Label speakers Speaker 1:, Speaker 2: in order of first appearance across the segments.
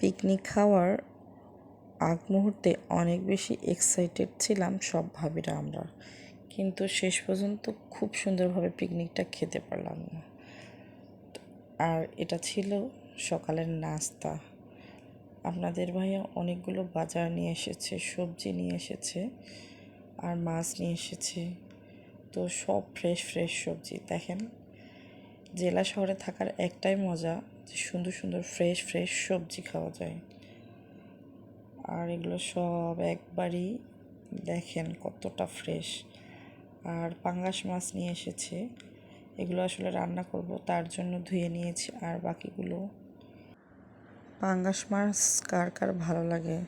Speaker 1: Picnic খাওয়ার আগ মুহূর্তে অনেক বেশি এক্সাইটেড ছিলাম সব ভাবিরা আমরা। কিন্তু শেষ পর্যন্ত খুব সুন্দরভাবে পিকনিকটা খেতে পারলাম না। আর এটা ছিল সকালের নাস্তা। আপনাদের ভাইয়া অনেকগুলো বাজার নিয়ে এসেছে, সবজি নিয়ে এসেছে আর মাছ নিয়ে এসেছে। তো সব ফ্রেশ ফ্রেশ সবজি। দেখেন, জেলা শহরে থাকার একটাই মজা সুন্দর সুন্দর ফ্রেশ ফ্রেশ সবজি খাওয়া যায়। আর এগুলো সব একবারই দেখেন কতটা ফ্রেশ আর পাঙ্গাস মাছ নিয়ে এসেছে। এগুলো আসলে রান্না করব, তার জন্য ধুয়ে নিয়েছি। আর বাকিগুলো পাঙ্গাস মাছ কার কার ভালো লাগে?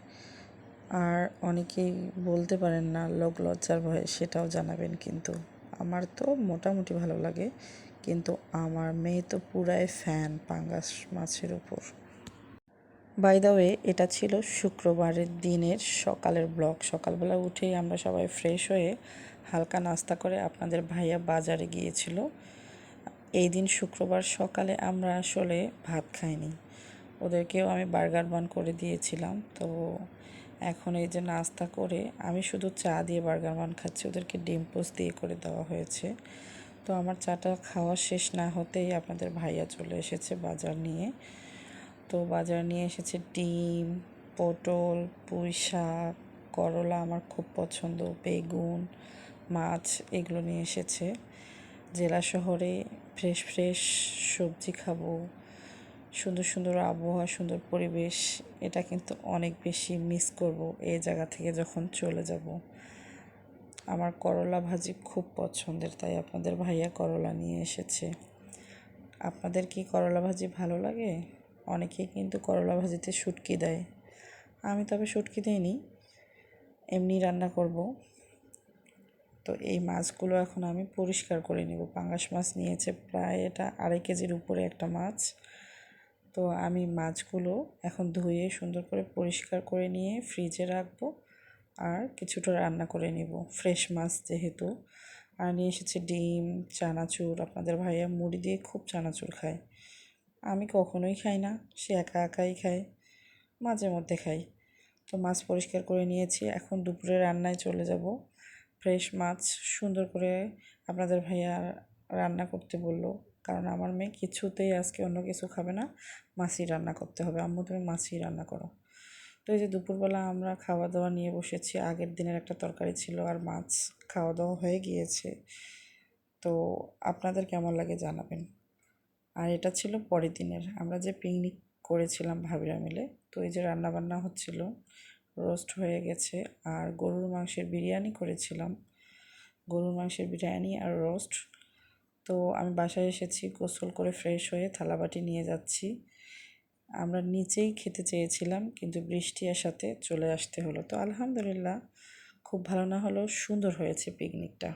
Speaker 1: আর অনেকেই বলতে পারেন না, লোক লজ্জার ভয়ে, সেটাও জানাবেন কিন্তু। আমার তো মোটামুটি ভালো লাগে। কিন্তু আমার মেয়ে তো পুরাই ফ্যান পাঙ্গাস মাছের উপর। বাই দ্য ওয়ে এটা ছিল শুক্রবারের দিনের সকালের ব্লগ। সকালবেলা উঠেই আমরা সবাই ফ্রেশ হয়ে হালকা নাস্তা করে আপনাদের ভাইয়া বাজারে গিয়েছিল। এই দিন শুক্রবার সকালে আমরা আসলে ভাত খাইনি। ওদেরকেও আমি বার্গার বান করে দিয়েছিলাম। তো এখন এই যে নাস্তা করে আমি শুধু চা দিয়ে বার্গার বান খাচ্ছি, ওদেরকে ডিম পোস্ট দিয়ে করে দেওয়া হয়েছে। তো আমার চাটা খাওয়া শেষ না হতেই আপনাদের ভাইয়া চলে এসেছে বাজার নিয়ে। তো বাজার নিয়ে এসেছে ডিম, পটল, পুঁই শাক, করলা আমার খুব পছন্দ, বেগুন, মাছ এগুলো নিয়ে এসেছে। জেলা শহরে ফ্রেশ ফ্রেশ সবজি খাব। সুন্দর সুন্দর আবহাওয়া, সুন্দর পরিবেশ, এটা কিন্তু অনেক বেশি মিস করব এই জায়গা থেকে যখন চলে যাব। আমার করলা ভাজি খুব পছন্দের, তাই আপনাদের ভাইয়া করলা নিয়ে এসেছে। আপনাদের কি করলা ভাজি ভালো লাগে? অনেকেই কিন্তু করলা ভাজিতে শুটকি দেয়। আমি তবে শুটকি দিইনি, এমনি রান্না করব। তো এই মাছগুলো এখন আমি পরিষ্কার করে নেব। পাঙ্গাস মাছ নিয়েছে প্রায় এটা আড়াই কেজির উপরে একটা মাছ। তো আমি মাছগুলো এখন ধুয়ে সুন্দর করে পরিষ্কার করে নিয়ে ফ্রিজে রাখব। আর কিছুটা রান্না করে নেব। ফ্রেশ মাছ যেহেতু। আর নিয়ে এসেছে ডিম, চানাচুর। আপনাদের ভাইয়া মুড়ি দিয়ে খুব চানাচুর খায়। আমি কখনোই খাই না, সে একা একাই খায়, মাঝে মধ্যে খাই। তো মাছ পরিষ্কার করে নিয়েছি। এখন দুপুরে রান্নায় চলে যাব। ফ্রেশ মাছ সুন্দর করে আপনাদের ভাইয়া রান্না করতে বলল। কারণ আমার মেয়ে কিছুতেই আজকে অন্য কিছু খাবে না। মাছই রান্না করতে হবে। আম্মু, তুমি মাছই রান্না করো। তো এই যে দুপুরবেলা আমরা খাওয়া দাওয়া নিয়ে বসেছি, আগের দিনের একটা তরকারি ছিল আর মাছ খাওয়া দাওয়া হয়ে গিয়েছে। তো আপনাদের কেমন লাগে জানাবেন। আর এটা ছিল পরের দিনের। আমরা যে পিকনিক করেছিলাম ভাবিরা মিলে, তো এই যে রান্নাবান্না হচ্ছিল, রোস্ট হয়ে গেছে আর গরুর মাংসের বিরিয়ানি করেছিলাম। গরুর মাংসের বিরিয়ানি আর রোস্ট। তো আমি বাসায় এসেছি, গোসল করে ফ্রেশ হয়ে থালাবাটি নিয়ে যাচ্ছি। আমরা নিচেই খেতে চেয়েছিলাম, কিন্তু বৃষ্টি আসাতে চলে আসতে হলো। তো আলহামদুলিল্লাহ, খুব ভালো না হলেও সুন্দর হয়েছে পিকনিকটা